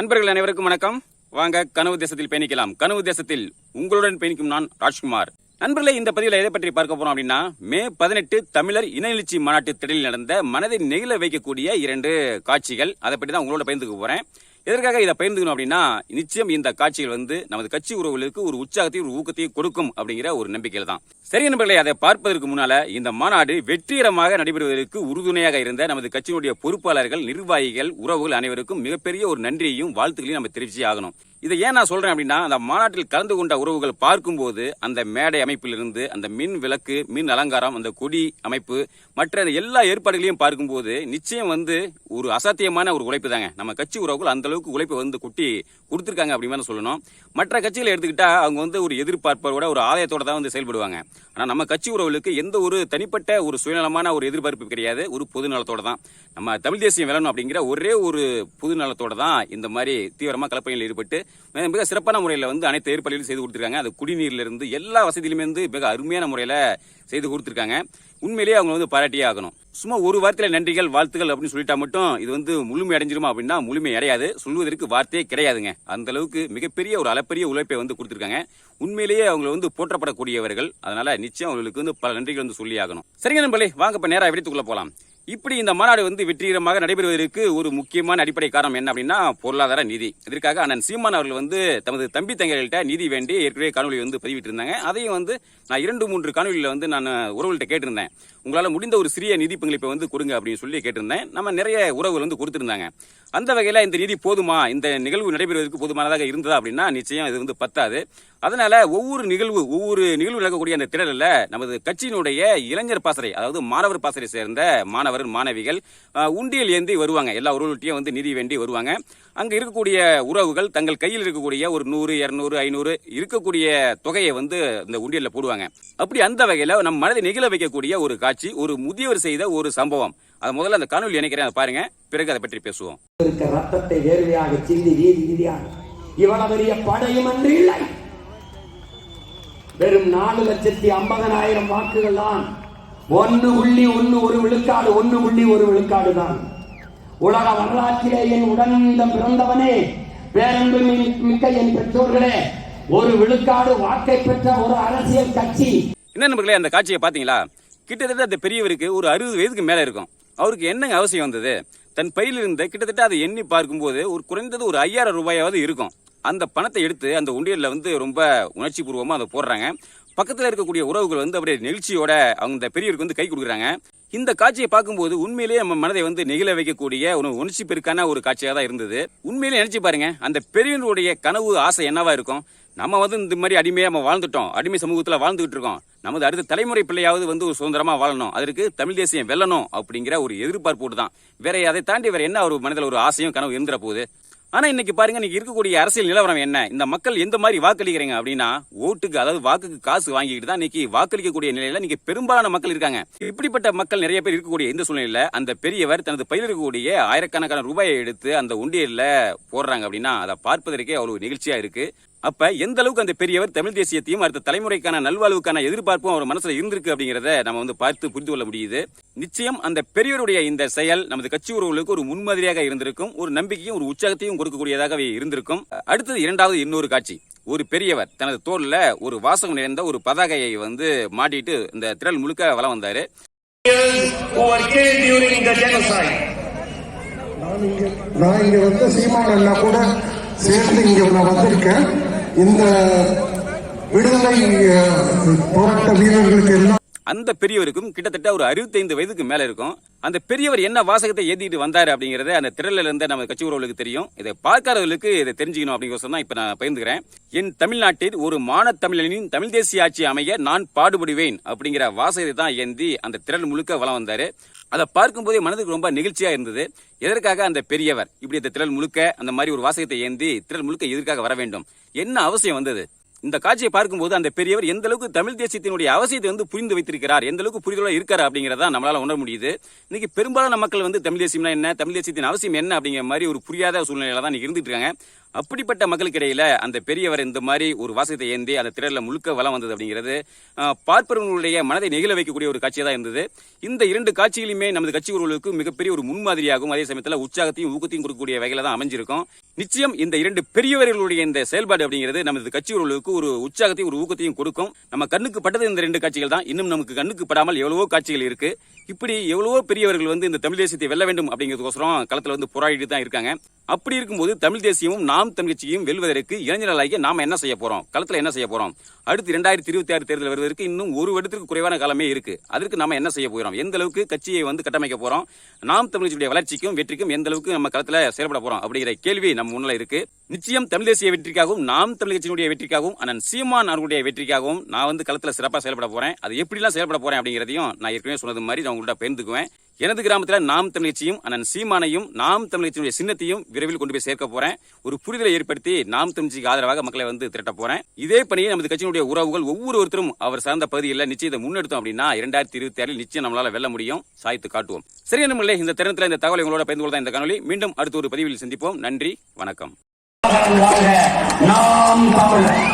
நண்பர்கள் அனைவருக்கும் வணக்கம். வாங்க கனவு தேசத்தில் பயணிக்கலாம். கனவு தேசத்தில் உங்களுடன் பயணிக்கும் நான் ராஜ்குமார். நண்பர்களே இந்த பதிவில் எதை பற்றி பார்க்க போறோம் அப்படின்னா மே பதினெட்டு தமிழர் இனஎழுச்சி மாநாட்டு திடலில் நடந்த மனதை நெகிழ வைக்கக்கூடிய இரண்டு காட்சிகள். அதை பற்றி தான் உங்களோட பயந்துக்கு போறேன். எதற்காக இதை பயந்துக்கணும் அப்படின்னா நிச்சயம் இந்த காட்சிகள் வந்து நமது கட்சி உறவுகளுக்கு ஒரு உற்சாகத்தையும் ஒரு ஊக்கத்தையும் கொடுக்கும் அப்படிங்கிற ஒரு நம்பிக்கையில் தான். சரி நண்பர்களை அதை பார்ப்பதற்கு முன்னால இந்த மாநாடு வெற்றிகரமாக நடைபெறுவதற்கு உறுதுணையாக இருந்த நமது கட்சியினுடைய பொறுப்பாளர்கள் நிர்வாகிகள் உறவுகள் அனைவருக்கும் மிகப்பெரிய ஒரு நன்றியையும் வாழ்த்துக்களையும் நம்ம தெரிவிச்சே ஆகணும். இதை ஏன் நான் சொல்றேன் அப்படின்னா அந்த மாநாட்டில் கலந்து கொண்ட உறவுகள் பார்க்கும்போது அந்த மேடை அமைப்பிலிருந்து அந்த மின் விளக்கு மின் அலங்காரம் அந்த கொடி அமைப்பு மற்ற எல்லா ஏற்பாடுகளையும் பார்க்கும்போது நிச்சயம் வந்து ஒரு அசாத்தியமான ஒரு உழைப்பு தாங்க. நம்ம கட்சி உறவுகள் அந்த அளவுக்கு உழைப்பை வந்து கொட்டி கொடுத்துருக்காங்க அப்படின்னு சொல்லணும். மற்ற கட்சிகளை எடுத்துக்கிட்டா அவங்க வந்து ஒரு எதிர்பார்ப்போட ஒரு ஆலயத்தோட தான் வந்து செயல்படுவாங்க. ஆனா நம்ம கட்சி உறவுகளுக்கு எந்த ஒரு தனிப்பட்ட ஒரு சுயநலமான ஒரு எதிர்பார்ப்பு கிடையாது. ஒரு பொது நலத்தோட தான். நம்ம தமிழ் தேசியம் விளணும் அப்படிங்கிற ஒரே ஒரு பொது நலத்தோட தான் இந்த மாதிரி தீவிரமா கலப்பணியில் ஈடுபட்டு மிக- சிறப்பான முறையில் வந்து அனைத்து ஏற்பாடுகளும் செய்து கொடுத்துருக்காங்க. அது குடிநீர்ல இருந்து எல்லா வசதியிலுமே வந்து மிக அருமையான முறையில் செய்து கொடுத்துருக்காங்க. உண்மையிலேயே அவங்க வந்து பாராட்டியே ஆகணும். சும்மா ஒரு வார்த்தையில நன்றிகள் வாழ்த்துக்கள் அப்படின்னு சொல்லிட்டா மட்டும் இது வந்து முழுமை அடைஞ்சிருமா அப்படின்னா முழுமை அடையாது. சொல்வதற்கு வார்த்தையே கிடையாதுங்க. அந்த அளவுக்கு மிகப்பெரிய ஒரு அளப்பரிய உழைப்பை வந்து கொடுத்துருக்காங்க. உண்மையிலேயே அவங்க வந்து போற்றப்படக்கூடியவர்கள். அதனால நிச்சயம் அவங்களுக்கு வந்து பல நன்றிகள் வந்து சொல்லி ஆகணும். சரிங்க நண்பர்களே வாங்க இப்ப நேராக விடத்துக்குள்ள போலாம். இப்படி இந்த மாநாடு வந்து வெற்றிகரமாக நடைபெறுவதற்கு ஒரு முக்கியமான அடிப்படை காரணம் என்ன அப்படின்னா பொருளாதார நிதி. இதற்காக அண்ணன் சீமான் அவர்கள் வந்து தமது தம்பி தங்கைகள்கிட்ட நிதி வேண்டி ஏற்கனவே காணொலி வந்து பதிவிட்டு இருந்தாங்க அதையும் வந்து நான் இரண்டு மூன்று காணொலியில் வந்து நான் உறவுகள்கிட்ட கேட்டிருந்தேன். உங்களால் முடிந்த ஒரு சிறிய நிதி பங்களிப்பை வந்து கொடுங்க அப்படின்னு சொல்லி கேட்டிருந்தேன். நம்ம நிறைய உறவுகள் வந்து கொடுத்துருந்தாங்க. அந்த வகையில் இந்த நிதி போதுமா? இந்த நிகழ்வு நடைபெறுவதற்கு போதுமானதாக இருந்ததா அப்படின்னா நிச்சயம் இது வந்து பத்தாது. அதனால ஒவ்வொரு நிகழ்வு ஒவ்வொரு நிகழ்வு நடக்கக்கூடிய அந்த திடலில் நமது கட்சியினுடைய இளைஞர் பாசறை அதாவது மாணவர் பாசறை சேர்ந்த மாணவர் மாணவிகள் உண்டியல் ஏந்தி வருவாங்க. எல்லா உறவுகள்ட்டையும் வந்து நிதி வேண்டி வருவாங்க. அங்கே இருக்கக்கூடிய உறவுகள் தங்கள் கையில் இருக்கக்கூடிய ஒரு நூறு இரநூறு ஐநூறு இருக்கக்கூடிய தொகையை வந்து இந்த உண்டியலில் போடுவாங்க. அப்படி அந்த வகையில் நம் மனதை நெகிழ வைக்கக்கூடிய ஒரு காட்சி ஒரு முதியவர் செய்த ஒரு சம்பவம். அது முதல்ல அந்த காணொலி நினைக்கிறேன் அதை பாருங்க. பிறகு அதை பற்றி பேசுவோம். ரத்தத்தை வேர்வையாக சிந்தி வீதி வீதியாக. இவ்வளவு பெரிய படையும் அன்று இல்லை. வெறும் நாலு லட்சத்தி ஐம்பதனாயிரம் வாக்குகள் தான் ஒன்னு புள்ளி ஒன்னு ஒரு விழுக்காடு ஒன்னு புள்ளி ஒரு விழுக்காடு தான் உலக வரலாற்றிலே என் உடனிருந்த பிறந்தவனே பேரன்பு மிக்க என் பெற்றோர்களே ஒரு விழுக்காடு வாக்கை பெற்ற ஒரு அரசியல் கட்சி. என்ன நண்பர்களே அந்த காட்சியை பாத்தீங்களா கிட்டத்தட்ட அந்த பெரியவருக்கு ஒரு அறுபது வயதுக்கு மேல இருக்கும். அவருக்கு என்னங்க அவசியம் வந்தது? தன் பையில் இருந்த கிட்டத்தட்ட அதை எண்ணி பார்க்கும்போது ஒரு குறைந்தது ஒரு ஐயாயிரம் ரூபாயாவது இருக்கும். அந்த பணத்தை எடுத்து அந்த உண்டியலில் வந்து ரொம்ப உணர்ச்சி பூர்வமாக அதை போடுறாங்க. பக்கத்தில் இருக்கக்கூடிய உறவுகள் வந்து அப்படியே நெகிழ்ச்சியோட அவங்க இந்த பெரியவருக்கு வந்து கை கொடுக்குறாங்க. இந்த காட்சியை பார்க்கும்போது உண்மையிலேயே நம்ம மனதை வந்து நெகிழ வைக்கக்கூடிய ஒரு உணர்ச்சி பெருக்கான ஒரு காட்சியாக தான் இருந்தது. உண்மையிலேயே நினைச்சு பாருங்க அந்த பெரியவருடைய கனவு ஆசை என்னவா இருக்கும்? நம்ம வந்து இந்த மாதிரி அடிமையாக நம்ம வாழ்ந்துட்டோம். அடிமை சமூகத்தில் வாழ்ந்துகிட்டு இருக்கோம். நமது அடுத்த தலைமுறை பிள்ளையாவது வந்து ஒரு சுதந்திரமா வாழணும். அதற்கு தமிழ் தேசியம் வெல்லணும் அப்படிங்கிற ஒரு எதிர்பார்ப்போடு தான். வேற அதை தாண்டி வேற என்ன ஒரு மனதில் ஒரு ஆசையும் கனவு இருந்துற போகுது ஆனா இன்னைக்கு பாருங்க இன்னைக்கு இருக்கக்கூடிய அரசியல் நிலவரம் என்ன? இந்த மக்கள் எந்த மாதிரி வாக்களிக்கிறீங்க அப்படின்னா ஓட்டுக்கு அதாவது வாக்குக்கு காசு வாங்கிட்டு தான் இன்னைக்கு வாக்களிக்கக்கூடிய நிலையில இன்னைக்கு பெரும்பாலான மக்கள் இருக்காங்க. இப்படிப்பட்ட மக்கள் நிறைய பேர் இருக்கக்கூடிய இந்த சூழ்நிலையில அந்த பெரியவர் தனது பயிர் இருக்கக்கூடிய ஆயிரக்கணக்கான ரூபாயை எடுத்து அந்த உண்டியல்ல போடுறாங்க அப்படின்னா அதை பார்ப்பதற்கே அவ்வளவு நிகழ்ச்சியா இருக்கு. அப்ப எந்த அளவுக்கு அந்த பெரியவர் தமிழ் தேசியத்தையும் அடுத்த தலைமுறைக்கான நல்வாழ்வுக்கான எதிர்பார்ப்பும் அவர் மனசுல இருந்திருக்கு அப்படிங்கறத நம்ம வந்து பார்த்து புரிந்து கொள்ள முடியுது. நிச்சயம் அந்த பெரியவருடைய இந்த செயல் நமது கட்சி உறவுகளுக்கு ஒரு முன்மாதிரியாக இருந்திருக்கும். ஒரு நம்பிக்கையும் ஒரு உற்சாகத்தையும் கொடுக்கக்கூடியதாகவே இருந்திருக்கும். அடுத்தது இரண்டாவது இன்னொரு காட்சி. ஒரு பெரியவர் தனது தோல்ல ஒரு வாசகம் நிறைந்த ஒரு பதாகையை வந்து மாட்டிட்டு இந்த திரள் முழுக்க வளம் வந்தாரு. நான் இங்க கூட சேர்ந்து இங்க நான் வந்திருக்கேன். இந்த விடுதலை போராட்ட வீரர்களுக்கு எல்லாம் அந்த பெரியவருக்கும் கிட்டத்தட்ட ஒரு 65 வயதுக்கு மேல இருக்கும். அந்த பெரியவர் என்ன வாசகத்தை ஏத்திட்டு வந்தாரு அப்படிங்கறத அந்த திரள்ல இருந்த நம்ம கட்சி உறவுகளுக்கு தெரியும். இதை பார்க்காதவர்களுக்கு இதை தெரிஞ்சுக்கணும் அப்படிங்கிற தான் இப்ப நான் பகிர்ந்துக்கிறேன். என் தமிழ்நாட்டில் ஒரு மான தமிழனின் தமிழ் தேசிய ஆட்சி அமைய நான் பாடுபடுவேன் அப்படிங்கிற வாசகத்தை தான் ஏந்தி அந்த திரள் முழுக்க வலம் வந்தாரு. அதை பார்க்கும்போதே மனதுக்கு ரொம்ப நிகழ்ச்சியா இருந்தது. எதற்காக அந்த பெரியவர் இப்படி இந்த திரள் முழுக்க அந்த மாதிரி ஒரு வாசகத்தை ஏந்தி திரள் முழுக்க எதற்காக வர வேண்டும்? என்ன அவசியம் வந்தது? இந்த காட்சியை பார்க்கும்போது அந்த பெரியவர் எந்த அளவுக்கு தமிழ் தேசியத்தினுடைய அவசியத்தை வந்து புரிந்து வைத்திருக்கிறார் எந்த அளவுக்கு புரிதலோட இருக்காரு அப்படிங்கறத நம்மளால உணர முடியுது. இன்னைக்கு பெரும்பாலான மக்கள் வந்து தமிழ் தேசியம்னா என்ன தமிழ் தேசியத்தின் அவசியம் என்ன அப்படிங்கிற மாதிரி ஒரு புரியாத சூழ்நிலையில தான் இருந்துட்டு இருக்காங்க. அப்படிப்பட்ட மக்களுக்கு இடையில அந்த பெரியவர் இந்த மாதிரி ஒரு வாசகத்தை ஏந்தி அந்த திரையில முழுக்க வளம் வந்தது அப்படிங்கிறது பார்ப்பவர்களுடைய மனதை நெகிழ வைக்கக்கூடிய ஒரு காட்சியாக தான் இருந்தது. இந்த இரண்டு காட்சிகளுமே நமது கட்சி உறவுகளுக்கு மிகப்பெரிய ஒரு முன்மாதிரியாகவும் அதே சமயத்தில் உற்சாகத்தையும் ஊக்கத்தையும் கொடுக்கக்கூடிய வகையில தான் அமைஞ்சிருக்கும். நிச்சயம் இந்த இரண்டு பெரியவர்களுடைய இந்த செயல்பாடு அப்படிங்கிறது நமது கட்சி உறவுகளுக்கு ஒரு உற்சாகத்தையும் ஒரு ஊக்கத்தையும் கொடுக்கும். நம்ம கண்ணுக்கு பட்டது இந்த ரெண்டு காட்சிகள் தான். இன்னும் நமக்கு கண்ணுக்கு படாமல் எவ்வளவோ காட்சிகள் இருக்கு. இப்படி எவ்வளவோ பெரியவர்கள் வந்து இந்த தமிழ் தேசியத்தை வெல்ல வேண்டும் அப்படிங்கிறதுக்கோசரம் களத்தில் வந்து போராடிட்டு தான் இருக்காங்க. அப்படி இருக்கும்போது தமிழ் தேசியமும் நாம் தமிழ்ச்சியும் வெல்வதற்கு இளைஞர்களாகிய நாம என்ன செய்ய போறோம்? களத்தில் என்ன செய்ய போறோம்? அடுத்து இரண்டாயிரத்தி இருபத்தி ஆறு தேர்தல் வருவதற்கு இன்னும் ஒரு வருடத்திற்கு குறைவான காலமே இருக்கு. அதற்கு நாம என்ன செய்ய போகிறோம் எந்த அளவுக்கு கட்சியை வந்து கட்டமைக்க போறோம்? நாம் தமிழ்ச்சியுடைய வளர்ச்சிக்கும் வெற்றிக்கும் எந்த அளவுக்கு நம்ம களத்தில் செயல்பட போறோம் அப்படிங்கிற கேள்வி நம்ம முன்னில இருக்கு. நிச்சயம் தமிழ் தேசிய வெற்றிக்காகவும் நாம் தமிழ் கட்சியினுடைய வெற்றிக்காகவும் அண்ணன் சீமான் அவர்களுடைய வெற்றிக்காகவும் நான் வந்து களத்தில் சிறப்பாக செயல்பட போறேன். அது எப்படிலாம் செயல்பட போறேன் அப்படிங்கிறதையும் நான் ஏற்கனவே சொன்னது மாதிரி நான் உங்கள்கிட்ட பகிர்ந்துக்குவேன் எனது கிராமத்தில் நாம் தமிழ் கட்சியும் அண்ணன் சீமானையும் நாம் தமிழ் கட்சியினுடைய சின்னத்தையும் விரைவில் கொண்டு போய் சேர்க்க போறேன். ஒரு புரிதலை ஏற்படுத்தி நாம் தமிழ்ச்சிக்கு ஆதரவாக மக்களை வந்து திரட்ட போறேன். இதே பணியை நமது கட்சியினுடைய உறவுகள் ஒவ்வொருத்தரும் அவர் சார்ந்த பகுதியில் நிச்சயம் இதை முன்னெடுத்தோம் அப்படின்னா இரண்டாயிரத்தி இருபத்தி ஆறில் நிச்சயம் நம்மளால வெல்ல முடியும் சாய்த்து காட்டுவோம். சரி நம்மளே இந்த தருணத்தில் இந்த தகவலை உங்களோட பகிர்ந்து கொள்ள இந்த காணொலி மீண்டும் அடுத்த ஒரு பதிவில் சந்திப்போம். நன்றி வணக்கம். வாழ்க நாம் தமிழர்.